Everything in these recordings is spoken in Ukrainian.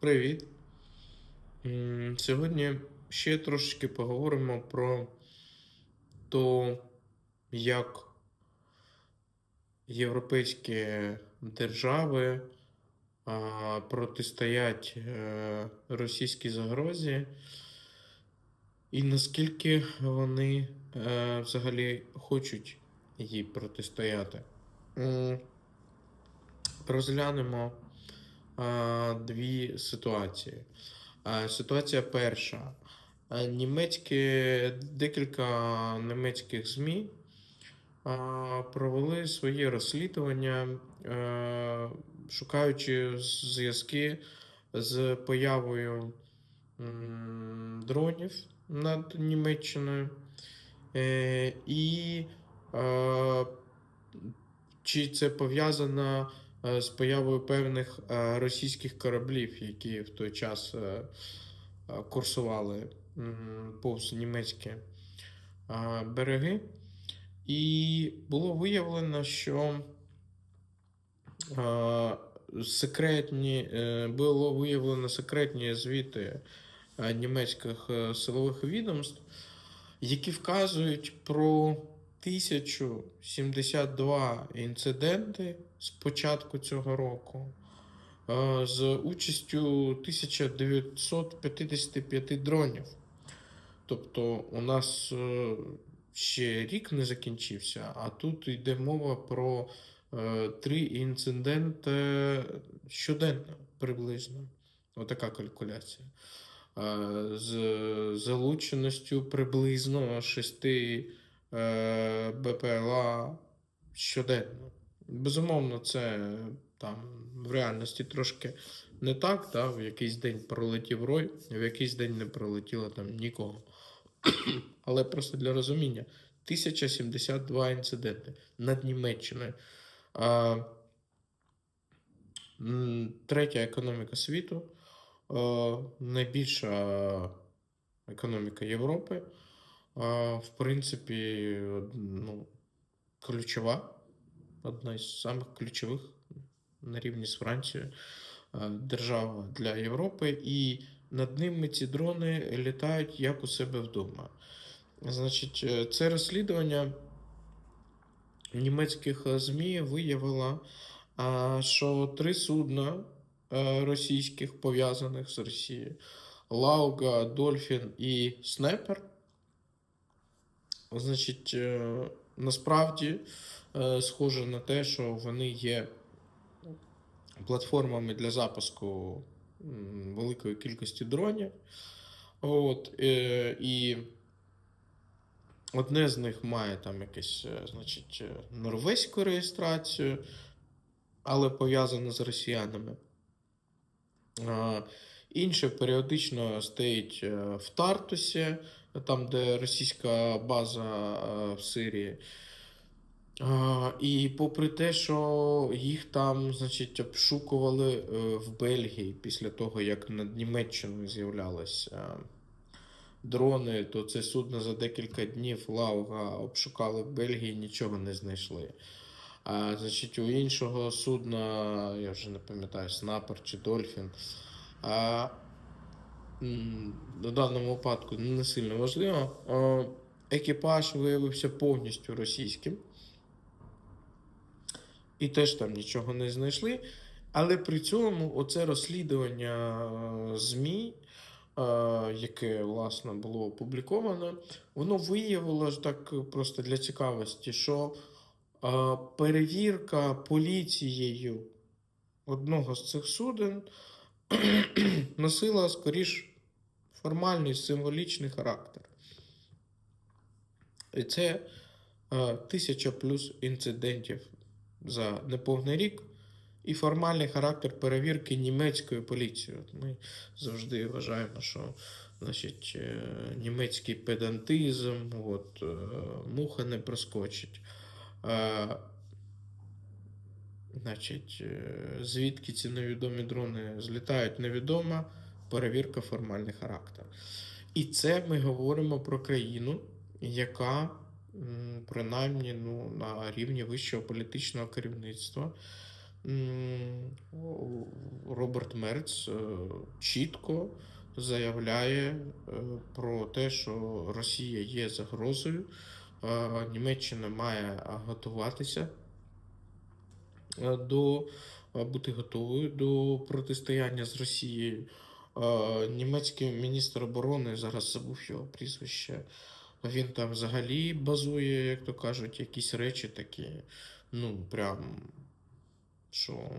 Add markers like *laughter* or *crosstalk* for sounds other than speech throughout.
Привіт. Сьогодні ще трошечки поговоримо про то, як європейські держави протистоять е, російській загрозі, і наскільки вони е, взагалі хочуть їй протистояти. Розглянемо дві ситуації. Ситуація перша. А, Німецькі, декілька німецьких ЗМІ провели свої розслідування, е, шукаючи зв'язки з появою дронів над Німеччиною. Е, І е, чи це пов'язано е, з появою певних е, російських кораблів, які в той час е, е, курсували повз німецькі е, береги. І було виявлено, що е, секретні, е, було виявлено секретні звіти е, німецьких е, силових відомств, які вказують про 1072 інциденти з початку цього року е, з участю 1955 дронів. Тобто у нас е, ще рік не закінчився, а тут йде мова про е, три інциденти щоденно приблизно. Отака калькуляція. З залученістю приблизно 6 е, БПЛА щоденно. Безумовно, це там в реальності трошки не так. Та, в якийсь день пролетів рой, в якийсь день не пролетіло там нікого. *clears throat* Але просто для розуміння: 1072 інциденти над Німеччиною. А, третя економіка світу, найбільша економіка Європи. В принципі, ну, ключова, одна із самих ключових на рівні з Францією держава для Європи, і над ними ці дрони літають як у себе вдома. Значить, е, це розслідування німецьких е, ЗМІ виявило, що три судна е, російських пов'язаних з Росією: Лауга, Дольфін і Снайпер. Значить, е, насправді е, схоже на те, що вони є платформами для запуску великої кількості дронів. От, е, і одне з них має там якесь, значить, норвезьку реєстрацію, але пов'язане з росіянами. Інше періодично стоїть в Тартусі, там, де російська база е, в Сирії. І попри те, що їх там, значить, обшукували е, в Бельгії після того, як над Німеччиною з'являлися дрони, то це судно за декілька днів Лауга обшукали в Бельгії, нічого не знайшли. А, значить, у іншого судна, я вже не пам'ятаю, Снапер чи Дольфін. В даному випадку не сильно важливо. Екіпаж виявився повністю російським. І теж там нічого не знайшли. Але при цьому оце розслідування е, ЗМІ, е, яке власне було опубліковано, воно виявило так просто для цікавості, що е, перевірка поліцією одного з цих суден *clears throat* носила скоріш формальний символічний характер. І це е, тисяча плюс інцидентів за неповний рік і формальний характер перевірки німецькою поліцією. Ми завжди вважаємо, що значить, е, німецький педантизм, от, е, муха не проскочить. Значить, звідки ці невідомі дрони злітають, невідомо, перевірка формальний характер. І це ми говоримо про країну, яка принаймні ну, на рівні вищого політичного керівництва Роберт Мерц е, чітко заявляє е, про те, що Росія є загрозою, Німеччина має готуватися е, до бути готовою до протистояння з Росією. Е, Німецький міністр оборони, зараз забув його прізвище. Він там взагалі базує, як то кажуть, якісь речі такі, ну, прям, що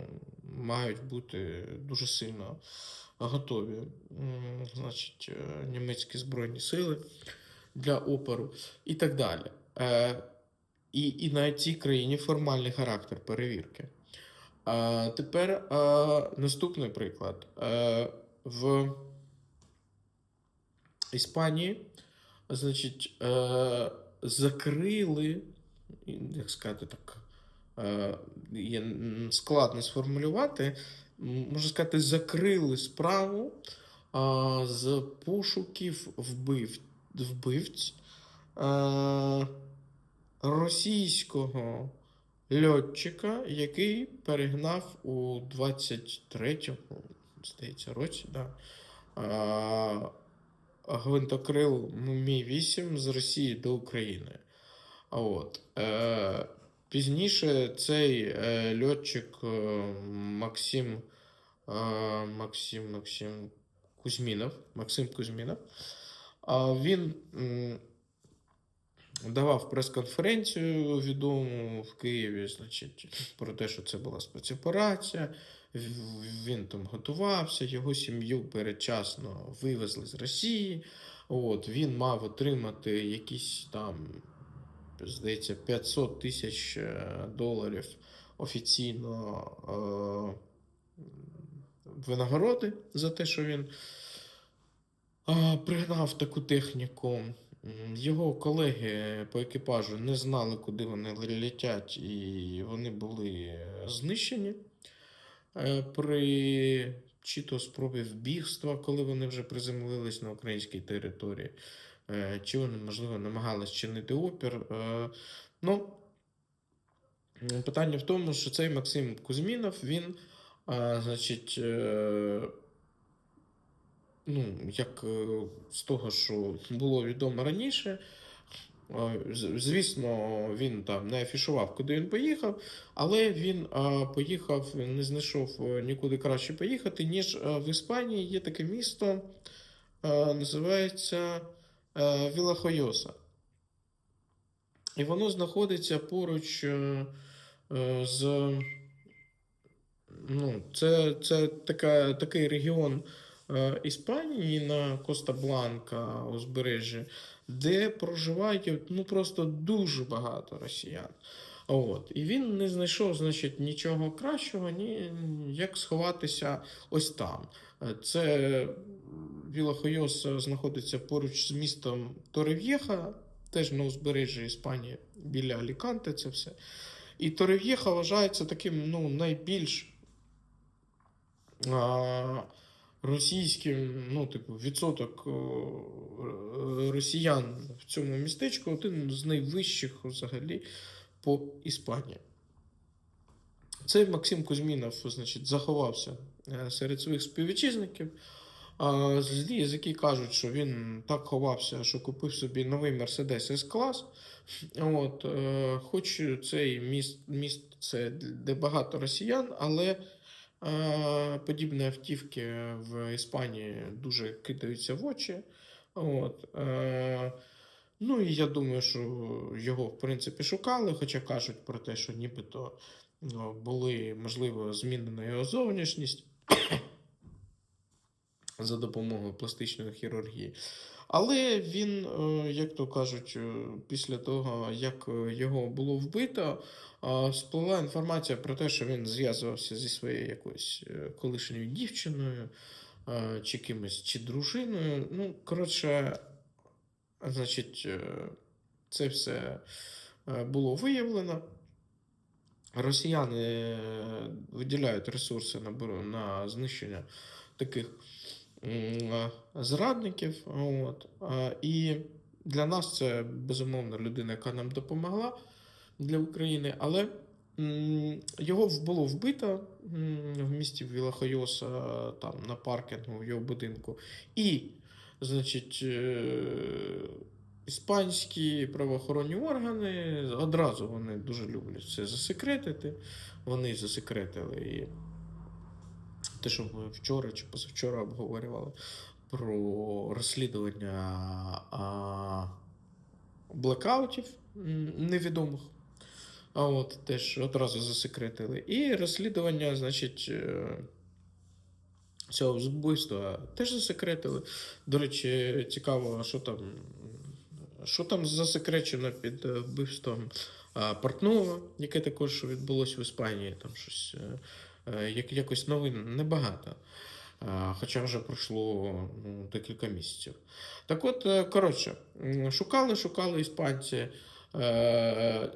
мають бути дуже сильно готові, значить, е, німецькі збройні сили для опору і так далі. Е, І, і на цій країні формальний характер перевірки. А тепер е, наступний приклад. Е, в Іспанії, значить, е, закрили, як сказати так, е, є м, складно сформулювати, можна сказати, закрили справу а, з пошуків вбив, вбивць е, російського льотчика, який перегнав у 23-му, здається, році, да, гвинтокрил Мі-8 з Росії до України. От. Е, пізніше цей е, льотчик е, Максим, Максим, Максим Кузьмінов, Максим Кузьмінов, він давав прес-конференцію відому в Києві, значить, про те, що це була спецоперація. Він там готувався, його сім'ю передчасно вивезли з Росії. От, він мав отримати якісь там, здається, 500 тисяч е, доларів офіційно е, винагороди за те, що він е, пригнав таку техніку. Його колеги по екіпажу не знали, куди вони летять, і вони були знищені е, при чи то спробі вбігства, коли вони вже приземлились на українській території, е, чи вони, можливо, намагались чинити опір. Е, Ну, питання в тому, що цей Максим Кузьмінов, він, значить, е, ну, як е, з того, що було відомо раніше, е, звісно, він там не афішував, куди він поїхав, але він а, поїхав, не знайшов е, нікуди краще поїхати, ніж е, в Іспанії є таке місто, е, називається е, Вілахойоса. І воно знаходиться поруч е, е, з. Ну, це, це така, такий регіон е, Іспанії на Коста-Бланка узбережжі, де проживають ну, просто дуже багато росіян. От. І він не знайшов, значить, нічого кращого, ні, як сховатися ось там. Е, Це Вілахойос знаходиться поруч з містом Торев'єха, теж на узбережжі Іспанії, біля Аліканте, це все. І Торев'єха вважається таким ну, найбільш а, російським, ну, типу, відсоток росіян в цьому містечку один з найвищих взагалі по Іспанії. Цей Максим Кузьмінов, значить, заховався е, серед своїх співвітчизників. Злі язики кажуть, що він так ховався, що купив собі новий S-клас. От, е, хоч цей міст, міст це де багато росіян, але е, подібні автівки в Іспанії дуже кидаються в очі. От, е, ну і я думаю, що його в принципі шукали, хоча кажуть про те, що нібито ну, були, можливо, змінена його зовнішність *coughs* за допомогою пластичної хірургії. Але він, е, як то кажуть, е, після того, як е, його було вбито, сплила інформація про те, що він зв'язувався зі своєю якоюсь колишньою дівчиною, чи кимось, чи дружиною. Ну, коротше, значить, це все було виявлено. Росіяни виділяють ресурси на, на знищення таких зрадників. От. І для нас це безумовно людина, яка нам допомогла для України. Але Його було вбито в місті Вілахайоса, там на паркінгу в його будинку. І, значить, е, іспанські правоохоронні органи одразу вони дуже люблять це засекретити. Вони засекретили і те, що ми вчора чи позавчора обговорювали про розслідування а, блекаутів невідомих. А от теж одразу засекретили. І розслідування, значить, е, цього вбивства теж засекретили. До речі, цікаво, що там, що там засекречено під е, вбивством а, Портнова, яке також відбулося в Іспанії. Там щось е, як, якось новин небагато. Хоча вже пройшло ну, декілька місяців. Так от, е, коротше, шукали, шукали іспанці. е,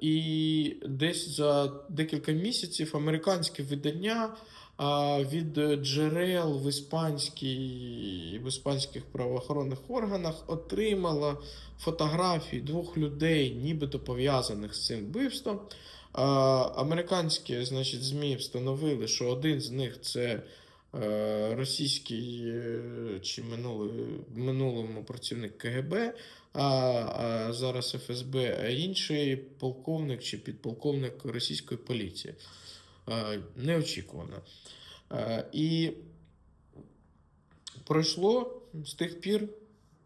і десь за декілька місяців американське видання від джерел в, іспанській, в іспанських правоохоронних органах отримало фотографії двох людей, нібито пов'язаних з цим вбивством. Американські значить, ЗМІ встановили, що один з них це е, російський е, чи минулий, минулому працівник КГБ, а, зараз ФСБ, а інший полковник чи підполковник російської поліції. Е, Неочікувано. І пройшло з тих пір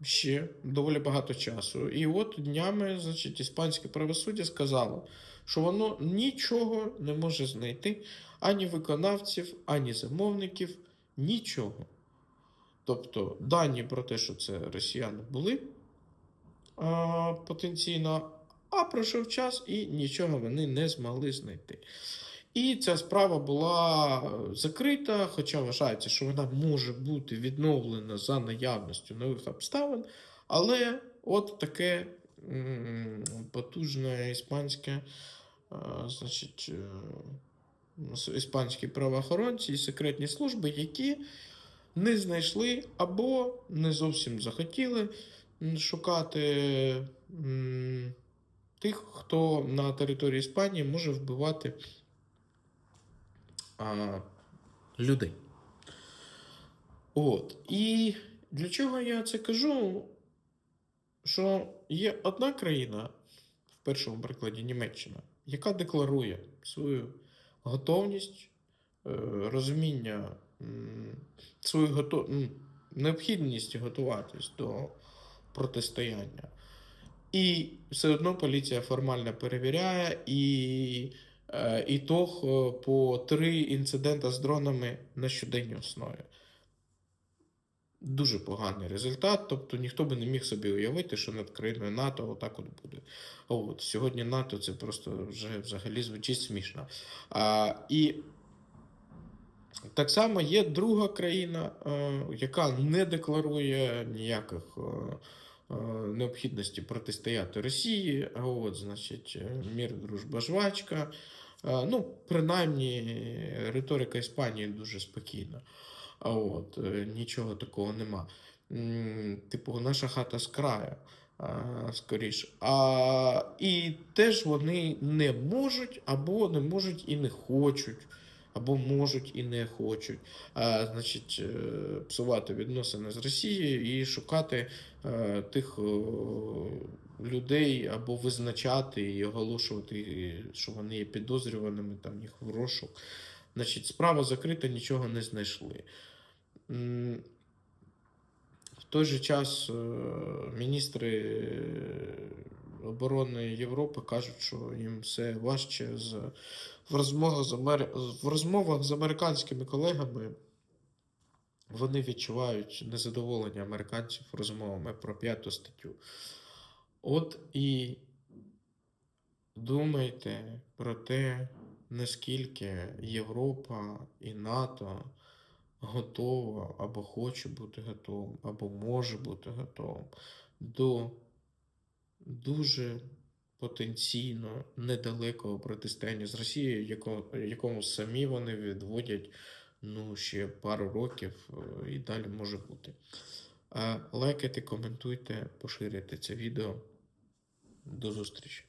ще доволі багато часу. І от днями, значить, іспанське правосуддя сказало, що воно нічого не може знайти ані виконавців, ані замовників, нічого. Тобто дані про те, що це росіяни були а, потенційно, а пройшов час і нічого вони не змогли знайти. І ця справа була е, закрита, хоча вважається, що вона може бути відновлена за наявністю нових обставин. Але от таке потужне іспанське, е, значить, е, іспанські правоохоронці і секретні служби, які не знайшли або не зовсім захотіли шукати тих, хто на території Іспанії може вбивати а, людей. От. І для чого я це кажу? Що є одна країна, в першому прикладі Німеччина, яка декларує свою готовність, е, розуміння, свою гото... м, необхідність готуватись до протистояння. І все одно поліція формально перевіряє, і ітог е, по три інцидента з дронами на щоденній основі. Дуже поганий результат. Тобто ніхто би не міг собі уявити, що над країною НАТО отак от буде. От, сьогодні НАТО це просто вже взагалі звучить смішно. А, і так само є друга країна, е, яка не декларує ніяких е, е, необхідності протистояти Росії. От, значить, е, мір, дружба, жвачка. Ну, принаймні, риторика Іспанії дуже спокійна. А от е, нічого такого нема. Типу, наша хата з краю. Скоріш. А, і теж вони не можуть, або не можуть і не хочуть, або можуть і не хочуть. А, значить, е, псувати відносини з Росією і шукати е, тих людей, або визначати і оголошувати, що вони є підозрюваними, там їх в розшук. Значить, справа закрита, нічого не знайшли. В той же час е, міністри оборони Європи кажуть, що їм все важче з, в, розмовах з Амер... в розмовах з американськими колегами. Вони відчувають незадоволення американців розмовами про п'яту статтю. От і думайте про те, наскільки Європа і НАТО готова або хоче бути готовим, або може бути готовим до дуже потенційно недалекого протистояння з Росією, яко- якому самі вони відводять ну, ще пару років е, і далі може бути. Лайкайте, коментуйте, поширюйте це відео. До зустрічі!